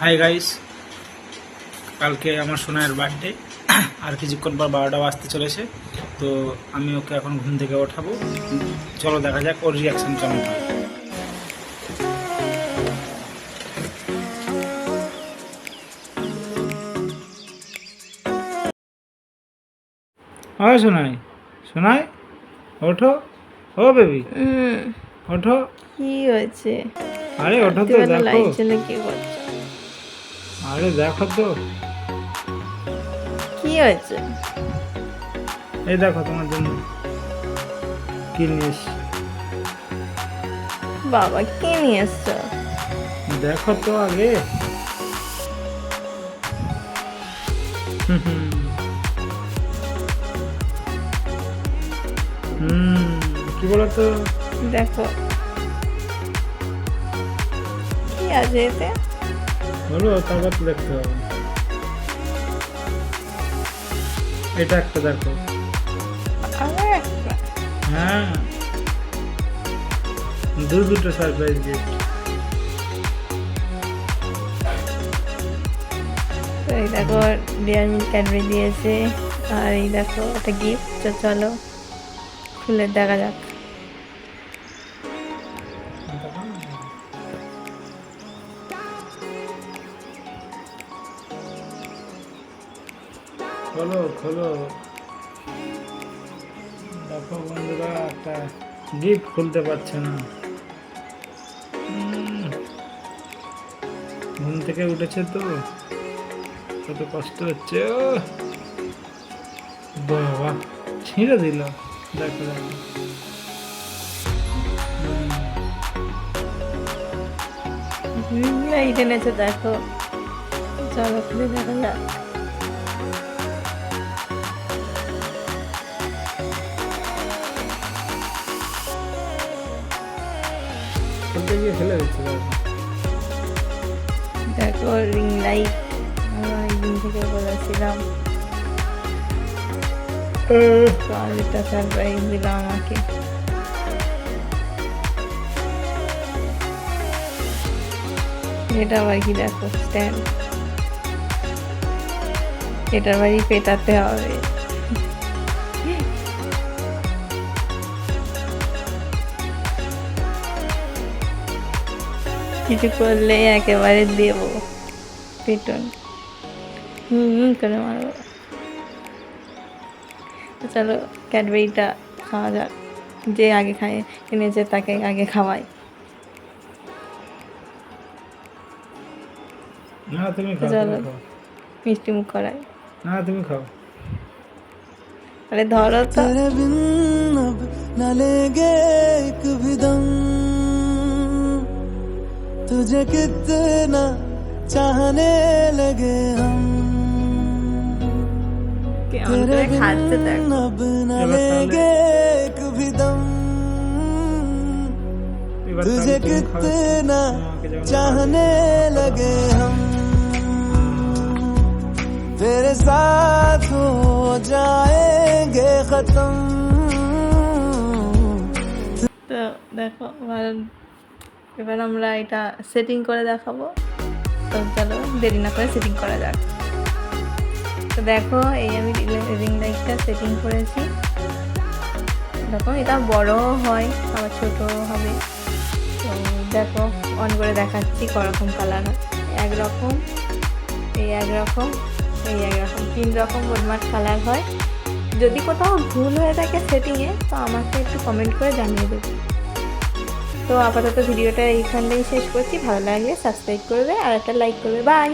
Hi guys কালকে আমার সোনার বার্থডে আর কিছুক্ষণ পর বারোটা বাজতে চলেছে। তো আমি ওকে এখন ঘুম থেকে ওঠাবো। চলো দেখা যাক ওর রিয়াকশন কেমন হয়। হয় সোনাই? সোনাই ওঠো। ও বেবি ওঠো। কি হয়েছে? আরে ওঠো তো দেখো। কি করছ? আরে দেখো তো। কি হয়েছে? এই দেখো তোমার জন্য। কি নিয়ে বাবা কি নিয়ে এসছো? দেখো তো আগে। হুম কি বলতো? দেখো। কি আছে এতে? বলো তারপর দেখতে হবে। এটা একটা দেখো। হ্যাঁ। দু দুটো সারপ্রাইজ গিফট এই দেখো ডিয়ার মিল্ক ক্যাডবেরি দিয়েছে। আর এই দেখো একটা গিফট চলো খুলে দেখা যাক। খোলো খোলো। দেখো বন্ধুরা, একটা গিফট খুলতে পারছে না। ঘুম থেকে উঠেছে তো। কত কষ্ট হচ্ছে, ও। বাবা, ছিঁড়ে দিল। দেখো দেখো। লাইট এনেছে, দেখো। চলো, খুলে দেখা যাক। খুলতে গিয়ে ফেলে দিচ্ছে দেখো রিং লাইট আমরা অনেকদিন থেকে বলেছিলাম। একটা সারপ্রাইজ দিল আমাকে। এটা আবার কি দেখো স্ট্যান্ড এটার বাড়ি পেটাতে হবে। কিছু করলেই একেবারে দেব। পিটন হুম করে মারব। চলো ক্যাডবেরিটা খাওয়া যাক। যে আগে খায় কিনেছে তাকে আগে খাওয়াই। না তুমি চলো মিষ্টি মুখ করাই। না তুমি খাও। আরে ধরো তো। না লেগে तुझे कितना चाहने लगे हम। तेरे बिन अब न लेंगे कभी दम। तुझे कितना चाहने लगे हम। तेरे साथ हो जाएँगे खत्म। तो देखो हमारा এবার আমরা এটা সেটিং করে দেখাবো। তো চলো, দেরি না করে সেটিং করা যাক। তো দেখো, এই আমি রিং লাইটটা সেটিং করেছি। দেখো, এটা বড়ও হয়, আবার ছোটও হবে। তো দেখো অন করে দেখাচ্ছি করকম কালার একরকম, এই একরকম এই একরকম, তিন রকম মোটমাট কালার হয়। যদি কোথাও ভুল হয়ে থাকে সেটিংয়ে তো আমাকে একটু কমেন্ট করে জানিয়ে দেবে। তো আপাতত ভিডিওটা এইখানটাই শেষ করছি। ভালো লাগলে সাবস্ক্রাইব করবে আর একটা লাইক করবে। বাই